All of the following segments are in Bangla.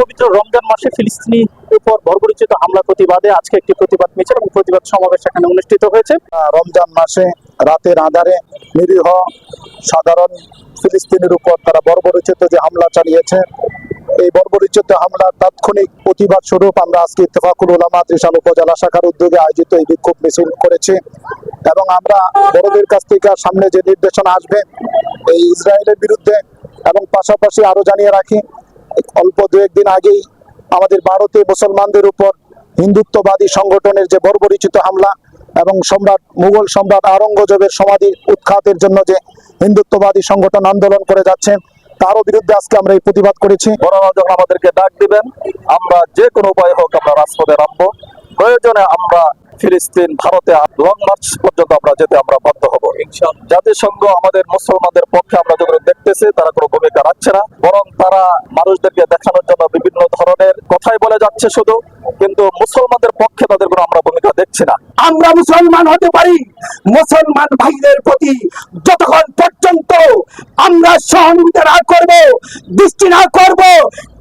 পবিত্র রমজান মাসে ফিলিস্তিনি উপর বর্বরিচিত হামলা প্রতিবাদে আজকে একটি প্রতিবাদ মিছিল এবং প্রতিবাদ সমাবেশ এখানে অনুষ্ঠিত হয়েছে। রমজান মাসে রাতের আধারে নিরীহ সাধারণ ফিলিস্তিনের উপর তারা বর্বরচিত যে হামলা চালিয়েছে, এই বর্বরচিত হামলার তাৎক্ষণিক প্রতিবাদ স্বরূপ আমরা আজকে ইত্তেফাকুল উলামা ত্রিশাল উপজেলা শাখার উদ্যোগে আয়োজিত এই বিক্ষোভ মিছিল করেছি এবং আমরা বড়দের কাছ থেকে সামনে যে নির্দেশনা আসবে, এই ইসরায়েলের বিরুদ্ধে এবং পাশাপাশি আরও জানিয়ে রাখি অল্প দু একদিন আগেই আমাদের ভারতে মুসলমানদের উপর হিন্দুত্ববাদী সংগঠনের যে বর্বরিচিত হামলা এবং সম্রাট মুঘল সম্রাট আওরঙ্গজেবের সমাধি উৎখাতের জন্য যে হিন্দুত্ববাদী সংগঠন আন্দোলন করে যাচ্ছে তারও বিরুদ্ধে আজকে আমরা এই প্রতিবাদ করেছি। বড়রা যখন আমাদেরকে ডাক দিবেন আমরা যে কোনো উপায় হোক আমরা রাজপথে নামবো। প্রয়োজনে আমরা ফিলিস্তিন ভারতে লং মার্চ পর্যন্ত আমরা যেতে আমরা বাধ্য হব। জাতিসংঘ আমাদের মুসলমানদের পক্ষে আমরা যখন দেখতেছি তারা কোনো ভূমিকা রাখছে না। বরং তারা মানুষদেরকে দেখানোর জন্য বিভিন্ন ধরনের কথাই বলে যাচ্ছে শুধু। কিন্তু মুসলমানদের পক্ষে তাদের কোনো আমরা ভূমিকা দেখছি না। আমরা মুসলমান হতে পারি। মুসলমান ভাইদের প্রতি যতক্ষণ পর্যন্ত আমরা সহযোগিতা না করব, দৃষ্টি না করব,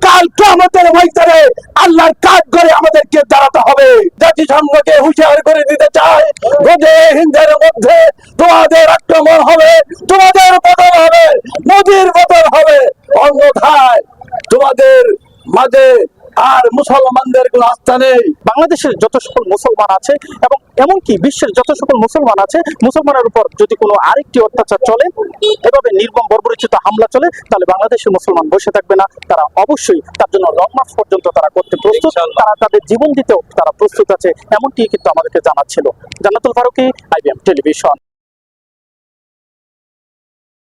কাল কেমতের ময়দানে আল্লাহর কাজ করে আমাদেরকে দাঁড়াতে হবে। জাতিসংঘকে হুঁশিয়ার করে দিতে চায় হিন্দের মধ্যে তোমাদের আক্রমণ হবে, তোমাদের নদীর বদল হবে অন্যথায়। তোমাদের মাঝে আর মুসলমানদের কোনো আস্থা নেই। বাংলাদেশের যত সকল মুসলমান আছে এবং এমনকি বিশ্বের যত সকল মুসলমান আছে মুসলমানের উপর যদি কোনো আরেকটি অত্যাচার চলে এভাবে নির্মম বর্বরিচিত হামলা চলে তাহলে বাংলাদেশের মুসলমান বসে থাকবে না। তারা অবশ্যই তার জন্য লং মার্চ পর্যন্ত তারা করতে প্রস্তুত। তারা তাদের জীবন দিতেও তারা প্রস্তুত আছে এমনটি কিন্তু আমাদেরকে জানাচ্ছিল। Jannatul Faruki IBM television.